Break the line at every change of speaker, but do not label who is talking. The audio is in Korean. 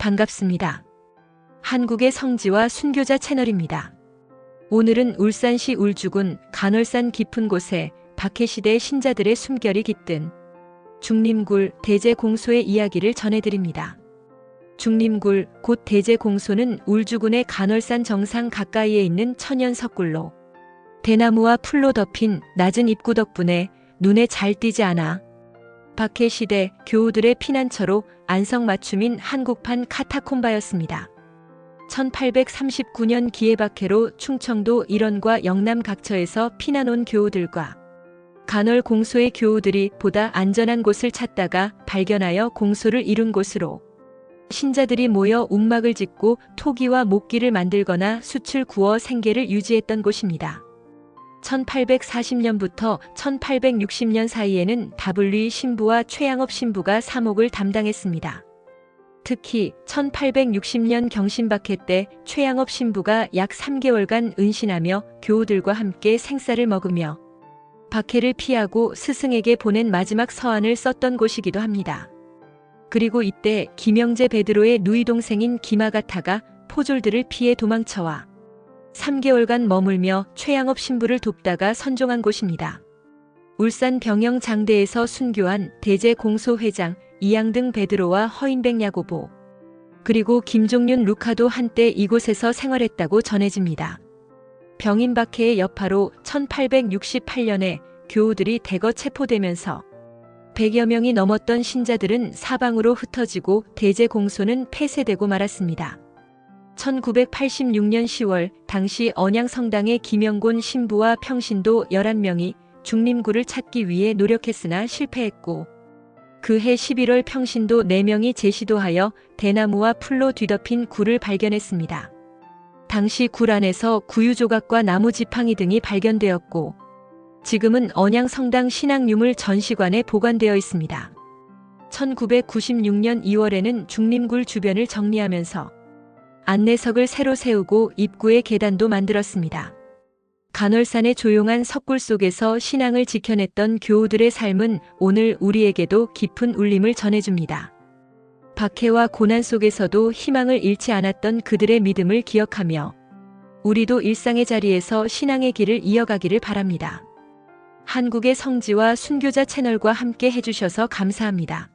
반갑습니다. 한국의 성지와 순교자 채널입니다. 오늘은 울산시 울주군 간월산 깊은 곳에 박해시대 신자들의 숨결이 깃든 중림굴 대제공소의 이야기를 전해드립니다. 중림굴 곧 대제공소는 울주군의 간월산 정상 가까이에 있는 천연 석굴로 대나무와 풀로 덮인 낮은 입구 덕분에 눈에 잘 띄지 않아 박해 시대 교우들의 피난처로 안성맞춤인 한국판 카타콤바였습니다. 1839년 기해박해로 충청도 일원과 영남 각처에서 피난 온 교우들과 간월 공소의 교우들이 보다 안전한 곳을 찾다가 발견하여 공소를 이룬 곳으로 신자들이 모여 움막을 짓고 토기와 목기를 만들거나 숯을 구워 생계를 유지했던 곳입니다. 1840년부터 1860년 사이에는 다블리 신부와 최양업 신부가 사목을 담당했습니다. 특히 1860년 경신박해 때 최양업 신부가 약 3개월간 은신하며 교우들과 함께 생쌀을 먹으며 박해를 피하고 스승에게 보낸 마지막 서한을 썼던 곳이기도 합니다. 그리고 이때 김영재 베드로의 누이 동생인 김아가타가 포졸들을 피해 도망쳐와 3개월간 머물며 최양업 신부를 돕다가 선종한 곳입니다. 울산 병영 장대에서 순교한 대제 공소회장 이양등 베드로와 허인백 야고보 그리고 김종윤 루카도 한때 이곳에서 생활했다고 전해집니다. 병인 박해의 여파로 1868년에 교우들이 대거 체포되면서 100여 명이 넘었던 신자들은 사방으로 흩어지고 대제 공소는 폐쇄되고 말았습니다. 1986년 10월 당시 언양성당의 김영곤 신부와 평신도 11명이 중림구를 찾기 위해 노력했으나 실패했고 그해 11월 평신도 4명이 제시도하여 대나무와 풀로 뒤덮인 굴을 발견했습니다. 당시 굴 안에서 구유 조각과 나무 지팡이 등이 발견되었고 지금은 언양성당 신앙유물 전시관에 보관되어 있습니다. 1996년 2월에는 중림굴 주변을 정리하면서 안내석을 새로 세우고 입구에 계단도 만들었습니다. 간월산의 조용한 석굴 속에서 신앙을 지켜냈던 교우들의 삶은 오늘 우리에게도 깊은 울림을 전해줍니다. 박해와 고난 속에서도 희망을 잃지 않았던 그들의 믿음을 기억하며 우리도 일상의 자리에서 신앙의 길을 이어가기를 바랍니다. 한국의 성지와 순교자 채널과 함께 해주셔서 감사합니다.